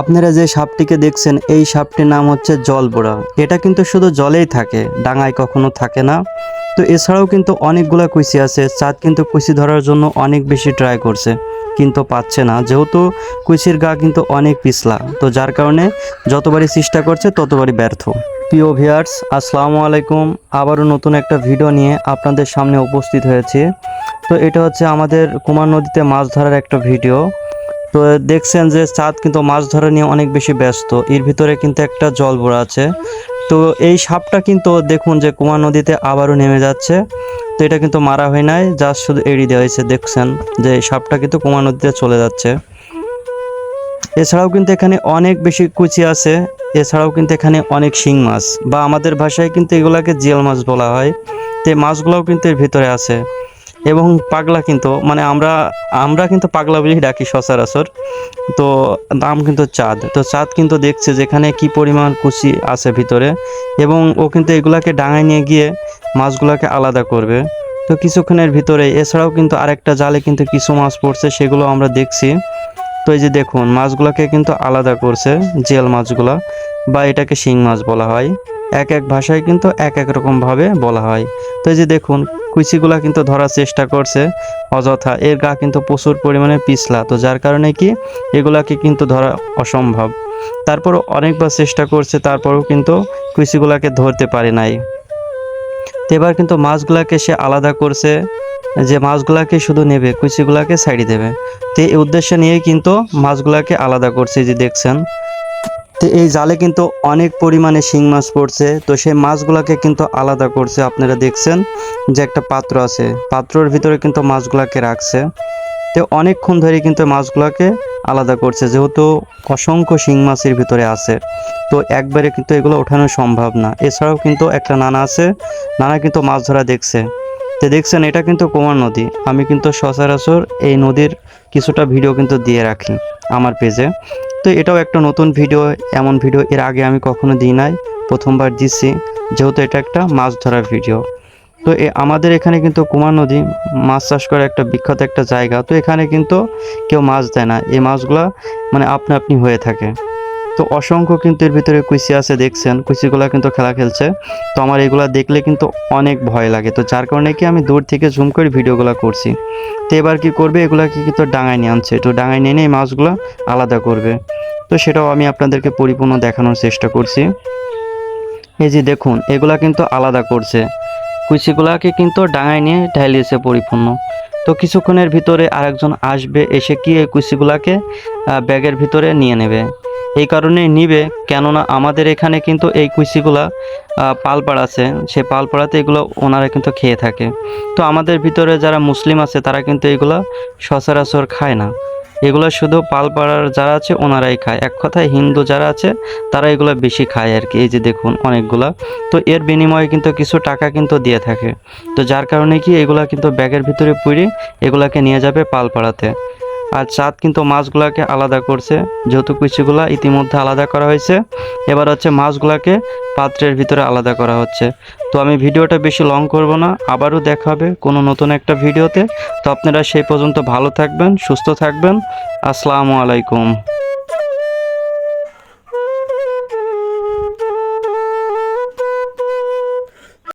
আপনারা যে সাপটিকে দেখছেন, এই সাপটির নাম হচ্ছে জলবোড়া। এটা কিন্তু শুধু জলেই থাকে, ডাঙায় কখনো থাকে না। তো এছাড়াও কিন্তু অনেকগুলা কুইসি আছে, চাঁদ কিন্তু কুইসি ধরার জন্য অনেক বেশি ট্রাই করছে, কিন্তু পাচ্ছে না। যেহেতু কুইসির গা কিন্তু অনেক পিছলা, তো যার কারণে যতবারই চেষ্টা করছে, ততবারই ব্যর্থ। প্রিয় ভিয়ার্স আসসালামু আলাইকুম। আবারও নতুন একটা ভিডিও নিয়ে আপনাদের সামনে উপস্থিত হয়েছে। তো এটা হচ্ছে আমাদের কুমার নদীতে মাছ ধরার একটা ভিডিও তো দেখছেন যে চাঁদ কিন্তু মাছ ধরা নিয়ে অনেক বেশি ব্যস্ত। এর ভিতরে কিন্তু একটা জল ভরা আছে। তো এই সাপটা কিন্তু দেখুন যে কুমার নদীতে আবারও নেমে যাচ্ছে। তো এটা কিন্তু মারা হয় নাই, জাস্ট শুধু এড়িয়ে দেওয়া হয়েছে, দেখছেন যে এই সাপটা কিন্তু কুমার নদীতে চলে যাচ্ছে। এছাড়াও কিন্তু এখানে অনেক বেশি কুচি আছে, এছাড়াও কিন্তু এখানে অনেক শিং মাছ। বা আমাদের ভাষায় কিন্তু এগুলাকে জিয়াল মাছ বলা হয়। তো মাছগুলোও কিন্তু এর ভিতরে আছে। এবং পাগলা কিন্তু মানে আমরা আমরা কিন্তু পাগলা বলেই ডাকি সচরাচর। তো নাম কিন্তু চাঁদ। তো চাঁদ কিন্তু দেখছে যেখানে কি পরিমাণ কুচি আছে ভিতরে এবং ও কিন্তু এগুলাকে ডাঙায় নিয়ে গিয়ে মাছগুলোকে আলাদা করবে। তো কিছুক্ষণের ভিতরে, এছাড়াও কিন্তু আরেকটা জালে কিন্তু কিছু মাছ পড়ছে, সেগুলো আমরা দেখছি। তো এই যে দেখুন, মাছগুলোকে কিন্তু আলাদা করছে, জেল মাছগুলা, বা এটাকে শিং মাছ বলা হয়। এক এক ভাষায় কিন্তু এক এক রকম ভাবে বলা হয়। তো এই যে দেখুন, কুচিগুলা কিন্তু ধরার চেষ্টা করছে, অযথা এর গা কিন্তু প্রচুর পরিমাণে পিছলা। তো যার কারণে কি, এগুলাকে কিন্তু ধরা অসম্ভব। তারপর অনেকবার চেষ্টা করছে, তারপরেও কিন্তু কুচিগুলাকে ধরতে পারে নাই। তো এবার কিন্তু মাছগুলাকে সে আলাদা করছে, যে মাছগুলাকে শুধু নেবে, কুচিগুলাকে সাইডে দেবে। তো এই উদ্দেশ্য নিয়েই কিন্তু মাছগুলাকে আলাদা করছে যে দেখছেন। তো এই জালে কিন্তু অনেক পরিমাণে শিং মাছ পড়ছে। তো সেই মাছগুলাকে কিন্তু আলাদা করছে, আপনারা দেখছেন যে একটা পাত্র আছে। পাত্রর ভিতরে কিন্তু মাছগুলাকে রাখছে। তো অনেকক্ষণ ধরে কিন্তু মাছগুলাকে আলাদা করছে, যেহেতু অসংখ্য শিং মাছের ভিতরে আছে। তো একবারে কিন্তু এগুলো ওঠানো সম্ভব না। এছাড়াও কিন্তু একটা নানা আছে, নানা কিন্তু মাছ ধরা দেখছে। তো দেখছেন, এটা কিন্তু কুমার নদী। আমি কিন্তু সচরাচর এই নদীর কিছুটা ভিডিও কিন্তু দিয়ে রাখি আমার পেজে। তো এটাও একটা নতুন ভিডিও, এমন ভিডিও এর আগে আমি কখনো দিই নাই, প্রথমবার দিচ্ছি যেহেতু এটা একটা মাছ ধরার ভিডিও। তো আমাদের এখানে কিন্তু কুমার নদী, মাছ চাষ করার একটা বিখ্যাত একটা জায়গা। তো এখানে কিন্তু কেউ মাছ দেয় না, এই মাছগুলা মানে আপনা আপনি হয়ে থাকে। তো অসংখ্য কিন্তু এর ভিতরে কুইসি আছে, দেখছেন? কুইসিগুলা কিন্তু খেলা খেলছে। তো আমার এগুলা দেখলে কিন্তু অনেক ভয় লাগে। তো যার কারণে কি আমি দূর থেকে জুম করে ভিডিওগুলো করছি। তো এবার কি করবে? এগুলাকে কিন্তু ডাঙায় নিয়ে আনছে। তো ডাঙায় নিয়ে নিয়ে মাছগুলো আলাদা করবে। তো সেটাও আমি আপনাদেরকে পরিপূর্ণ দেখানোর চেষ্টা করছি। এই যে দেখুন, এগুলা কিন্তু আলাদা করছে। কুচিগুলাকে কিন্তু ডাঙায় নিয়ে ঢালিয়েছে পরিপূর্ণ। তো কিছুক্ষণের ভিতরে আরেকজন আসবে, এসে কি এই কুচিগুলাকে ব্যাগের ভিতরে নিয়ে নেবে। এই কারণে নিবে কেননা আমাদের এখানে কিন্তু এই আহ, পালপাড়া আছে। সেই পালপাড়াতে এগুলো ওনারা কিন্তু খেয়ে থাকে। তো আমাদের ভিতরে যারা মুসলিম আছে তারা কিন্তু এগুলা সচরাচর খায় না। এগুলো শুধু পালপাড়ার যারা আছে ওনারাই খায়। এক কথায় হিন্দু যারা আছে তারা এগুলো বেশি খায় আর কি এই যে দেখুন অনেকগুলা। তো এর বিনিময়ে কিন্তু কিছু টাকা কিন্তু দিয়ে থাকে। তো যার কারণে কি এগুলা কিন্তু ব্যাগের ভিতরে পুড়ে এগুলাকে নিয়ে যাবে পালপাড়াতে। আর চাঁদ কিন্তু মাছগুলাকে আলাদা করছে যেহেতু কুচিগুলা ইতিমধ্যে আলাদা করা হয়েছে। এবার হচ্ছে মাছগুলাকে পাত্রের ভিতরে আলাদা করা হচ্ছে। তো আমি ভিডিওটা বেশি লং করব না, আবারও দেখা হবে কোনো নতুন একটা ভিডিওতে। তো আপনারা সেই পর্যন্ত ভালো থাকবেন, সুস্থ থাকবেন। আসসালামু আলাইকুম।